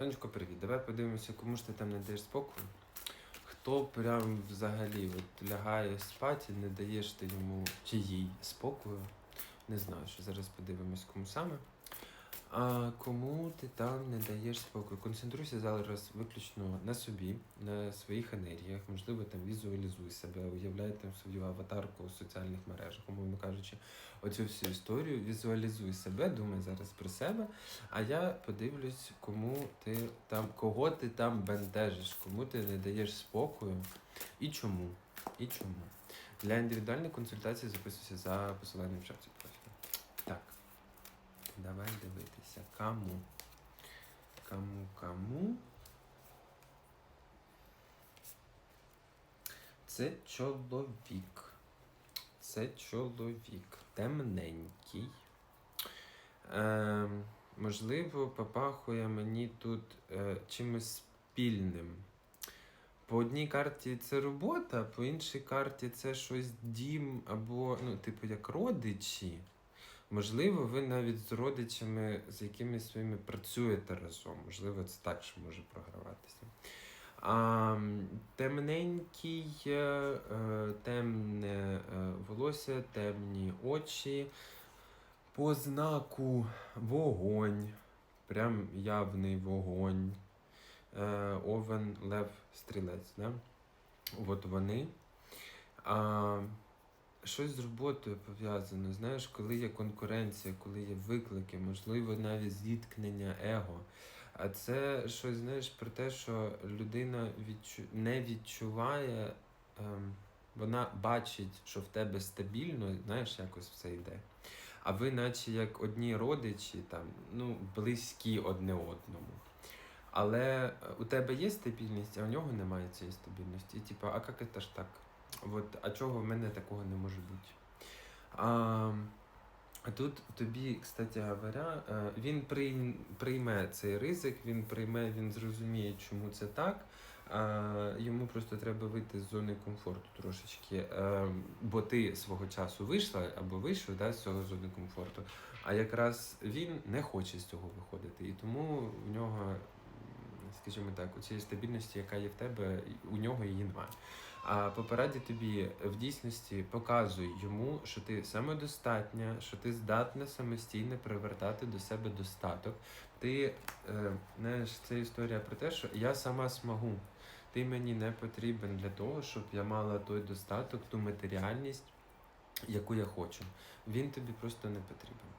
Сонечко, привіт. Давай подивимося, кому ж ти там не даєш спокою. Хто прям взагалі от лягає спати, не даєш ти йому чи їй спокою. Не знаю, що зараз подивимось, кому саме. А кому ти там не даєш спокою? Концентруйся зараз виключно на собі, на своїх енергіях, можливо, там візуалізуй себе, уявляй там свою аватарку у соціальних мережах, умовно кажучи, оцю всю історію, візуалізуй себе, думай зараз про себе. А я подивлюсь, кому ти там, кого ти там бентежиш, кому ти не даєш спокою і чому. І чому. Для індивідуальної консультації записуйся за посиланням в шапці профілю. Так. Давай дивитися. Кому? Кому, кому? Це чоловік. Це чоловік. Темненький. Е, можливо, попахує мені тут е, чимось спільним. По одній карті це робота, по іншій карті це щось дім або, ну, типу, як родичі. Можливо, ви навіть з родичами, з якими своїми працюєте разом. Можливо, це так ще може програватися. А, темненький, е, е, темне е, волосся, темні очі. По знаку вогонь. Прям явний вогонь. Овен, лев, стрілець. Да? От вони. А, щось з роботою пов'язано. Знаєш, коли є конкуренція, коли є виклики, можливо, навіть зіткнення его. А це щось, знаєш, про те, що людина відчу... не відчуває, ем, вона бачить, що в тебе стабільно, знаєш, якось все йде. А ви, наче як одні родичі, там, ну, близькі одне одному. Але е, у тебе є стабільність, а у нього немає цієї стабільності. І типу, а як це ж так? От, а чого в мене такого не може бути? А, тут тобі, кстати говоря, е, він прийме цей ризик, він прийме, він зрозуміє, чому це так. Йому просто треба вийти з зони комфорту трошечки. Е, бо ти свого часу вийшла або вийшов да, з цього зони комфорту. А якраз він не хоче з цього виходити. І тому в нього, скажімо так, у цієї стабільності, яка є в тебе, у нього її немає. А по пораді тобі в дійсності показуй йому, що ти самодостатня, що ти здатна самостійно привертати до себе достаток. Ти е, знаєш, це історія про те, що я сама смогу. Ти мені не потрібен для того, щоб я мала той достаток, ту матеріальність, яку я хочу. Він тобі просто не потрібен.